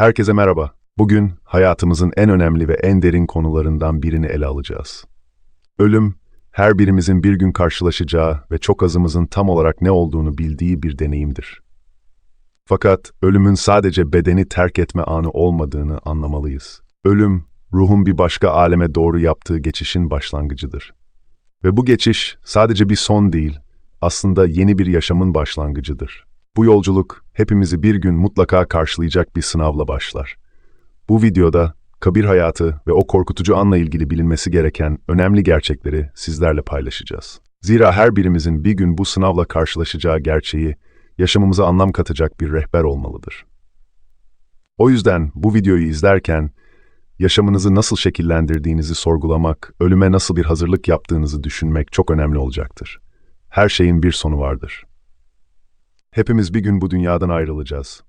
Herkese merhaba. Bugün hayatımızın en önemli ve en derin konularından birini ele alacağız. Ölüm, her birimizin bir gün karşılaşacağı ve çok azımızın tam olarak ne olduğunu bildiği bir deneyimdir. Fakat ölümün sadece bedeni terk etme anı olmadığını anlamalıyız. Ölüm, ruhun bir başka aleme doğru yaptığı geçişin başlangıcıdır. Ve bu geçiş sadece bir son değil, aslında yeni bir yaşamın başlangıcıdır. Bu yolculuk hepimizi bir gün mutlaka karşılayacak bir sınavla başlar. Bu videoda kabir hayatı ve o korkutucu anla ilgili bilinmesi gereken önemli gerçekleri sizlerle paylaşacağız. Zira her birimizin bir gün bu sınavla karşılaşacağı gerçeği yaşamımıza anlam katacak bir rehber olmalıdır. O yüzden bu videoyu izlerken yaşamınızı nasıl şekillendirdiğinizi sorgulamak, ölüme nasıl bir hazırlık yaptığınızı düşünmek çok önemli olacaktır. Her şeyin bir sonu vardır. Hepimiz bir gün bu dünyadan ayrılacağız.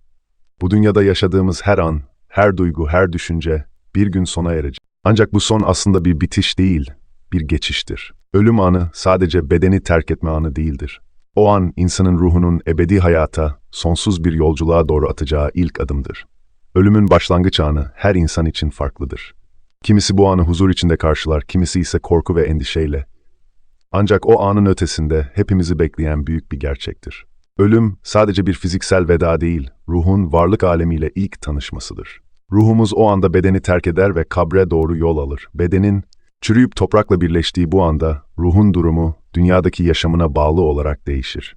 Bu dünyada yaşadığımız her an, her duygu, her düşünce bir gün sona erecek. Ancak bu son aslında bir bitiş değil, bir geçiştir. Ölüm anı sadece bedeni terk etme anı değildir. O an insanın ruhunun ebedi hayata, sonsuz bir yolculuğa doğru atacağı ilk adımdır. Ölümün başlangıç anı her insan için farklıdır. Kimisi bu anı huzur içinde karşılar, kimisi ise korku ve endişeyle. Ancak o anın ötesinde hepimizi bekleyen büyük bir gerçektir. Ölüm sadece bir fiziksel veda değil, ruhun varlık alemiyle ilk tanışmasıdır. Ruhumuz o anda bedeni terk eder ve kabre doğru yol alır. Bedenin çürüyüp toprakla birleştiği bu anda ruhun durumu dünyadaki yaşamına bağlı olarak değişir.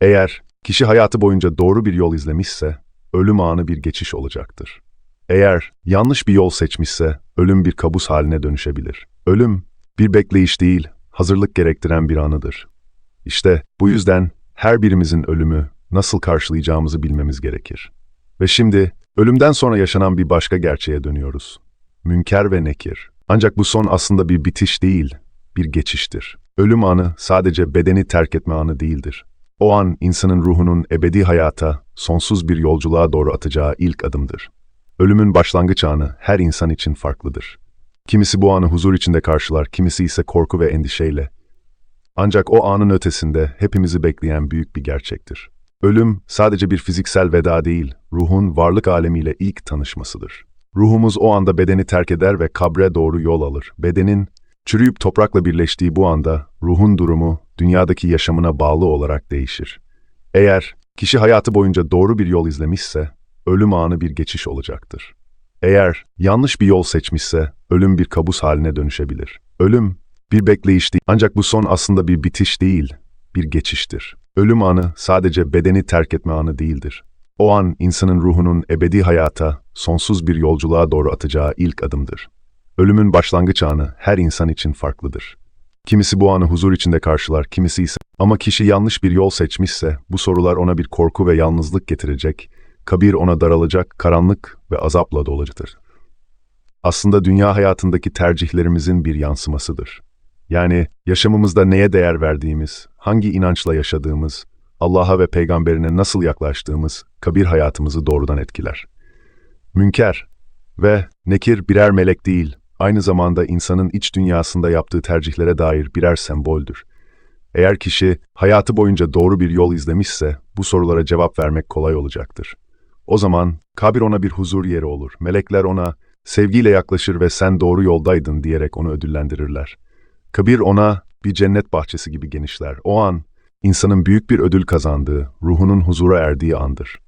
Eğer kişi hayatı boyunca doğru bir yol izlemişse, ölüm anı bir geçiş olacaktır. Eğer yanlış bir yol seçmişse, ölüm bir kabus haline dönüşebilir. Ölüm, bir bekleyiş değil, hazırlık gerektiren bir anıdır. İşte bu yüzden her birimizin ölümü nasıl karşılayacağımızı bilmemiz gerekir. Ve şimdi ölümden sonra yaşanan bir başka gerçeğe dönüyoruz. Münker ve nekir. Ancak bu son aslında bir bitiş değil, bir geçiştir. Ölüm anı sadece bedeni terk etme anı değildir. O an insanın ruhunun ebedi hayata, sonsuz bir yolculuğa doğru atacağı ilk adımdır. Ölümün başlangıç anı her insan için farklıdır. Kimisi bu anı huzur içinde karşılar, kimisi ise korku ve endişeyle. Ancak o anın ötesinde hepimizi bekleyen büyük bir gerçektir. Ölüm sadece bir fiziksel veda değil, ruhun varlık alemiyle ilk tanışmasıdır. Ruhumuz o anda bedeni terk eder ve kabre doğru yol alır. Bedenin çürüyüp toprakla birleştiği bu anda ruhun durumu dünyadaki yaşamına bağlı olarak değişir. Eğer kişi hayatı boyunca doğru bir yol izlemişse, ölüm anı bir geçiş olacaktır. Eğer yanlış bir yol seçmişse, ölüm bir kabus haline dönüşebilir. Ölüm, bir bekleyiş değil, ancak bu son aslında bir bitiş değil, bir geçiştir. Ölüm anı sadece bedeni terk etme anı değildir. O an insanın ruhunun ebedi hayata, sonsuz bir yolculuğa doğru atacağı ilk adımdır. Ölümün başlangıç anı her insan için farklıdır. Kimisi bu anı huzur içinde karşılar, kimisi ise ama kişi yanlış bir yol seçmişse bu sorular ona bir korku ve yalnızlık getirecek, kabir ona daralacak, karanlık ve azapla dolacaktır. Aslında dünya hayatındaki tercihlerimizin bir yansımasıdır. Yani yaşamımızda neye değer verdiğimiz, hangi inançla yaşadığımız, Allah'a ve peygamberine nasıl yaklaştığımız kabir hayatımızı doğrudan etkiler. Münker ve nekir birer melek değil, aynı zamanda insanın iç dünyasında yaptığı tercihlere dair birer semboldür. Eğer kişi hayatı boyunca doğru bir yol izlemişse bu sorulara cevap vermek kolay olacaktır. O zaman kabir ona bir huzur yeri olur. Melekler ona sevgiyle yaklaşır ve sen doğru yoldaydın diyerek onu ödüllendirirler. Kabir ona bir cennet bahçesi gibi genişler. O an insanın büyük bir ödül kazandığı, ruhunun huzura erdiği andır.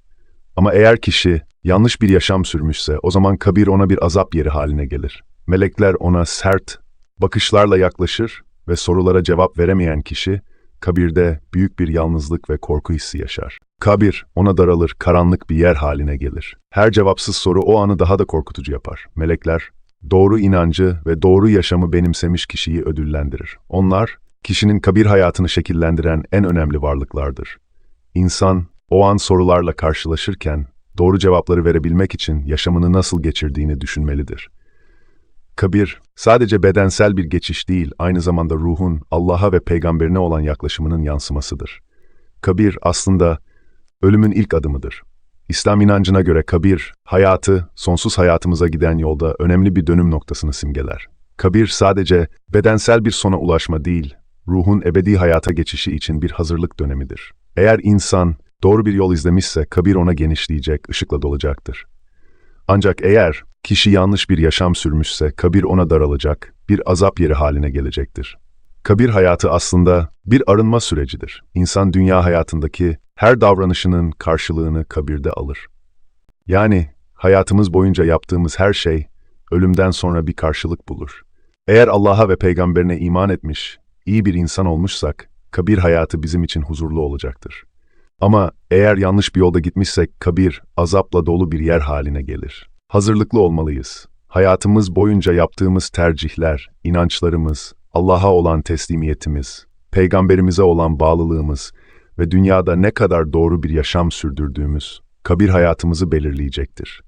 Ama eğer kişi yanlış bir yaşam sürmüşse o zaman kabir ona bir azap yeri haline gelir. Melekler ona sert bakışlarla yaklaşır ve sorulara cevap veremeyen kişi kabirde büyük bir yalnızlık ve korku hissi yaşar. Kabir ona daralır, karanlık bir yer haline gelir. Her cevapsız soru o anı daha da korkutucu yapar. Melekler doğru inancı ve doğru yaşamı benimsemiş kişiyi ödüllendirir. Onlar kişinin kabir hayatını şekillendiren en önemli varlıklardır. İnsan o an sorularla karşılaşırken doğru cevapları verebilmek için yaşamını nasıl geçirdiğini düşünmelidir. Kabir, sadece bedensel bir geçiş değil, aynı zamanda ruhun Allah'a ve peygamberine olan yaklaşımının yansımasıdır. Kabir aslında ölümün ilk adımıdır. İslam inancına göre kabir, hayatı, sonsuz hayatımıza giden yolda önemli bir dönüm noktasını simgeler. Kabir sadece bedensel bir sona ulaşma değil, ruhun ebedi hayata geçişi için bir hazırlık dönemidir. Eğer insan doğru bir yol izlemişse kabir ona genişleyecek, ışıkla dolacaktır. Ancak eğer kişi yanlış bir yaşam sürmüşse kabir ona daralacak, bir azap yeri haline gelecektir. Kabir hayatı aslında bir arınma sürecidir. İnsan dünya hayatındaki her davranışının karşılığını kabirde alır. Yani hayatımız boyunca yaptığımız her şey ölümden sonra bir karşılık bulur. Eğer Allah'a ve peygamberine iman etmiş, iyi bir insan olmuşsak, kabir hayatı bizim için huzurlu olacaktır. Ama eğer yanlış bir yolda gitmişsek kabir azapla dolu bir yer haline gelir. Hazırlıklı olmalıyız. Hayatımız boyunca yaptığımız tercihler, inançlarımız, Allah'a olan teslimiyetimiz, peygamberimize olan bağlılığımız ve dünyada ne kadar doğru bir yaşam sürdürdüğümüz kabir hayatımızı belirleyecektir.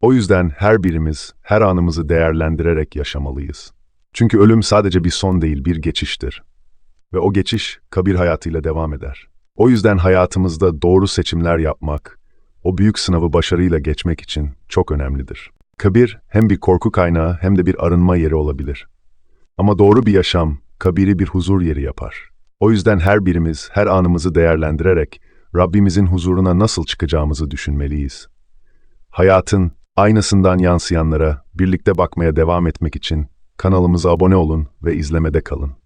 O yüzden her birimiz her anımızı değerlendirerek yaşamalıyız. Çünkü ölüm sadece bir son değil, bir geçiştir. Ve o geçiş kabir hayatıyla devam eder. O yüzden hayatımızda doğru seçimler yapmak, o büyük sınavı başarıyla geçmek için çok önemlidir. Kabir hem bir korku kaynağı hem de bir arınma yeri olabilir. Ama doğru bir yaşam kabiri bir huzur yeri yapar. O yüzden her birimiz her anımızı değerlendirerek Rabbimizin huzuruna nasıl çıkacağımızı düşünmeliyiz. Hayatın aynasından yansıyanlara birlikte bakmaya devam etmek için kanalımıza abone olun ve izlemede kalın.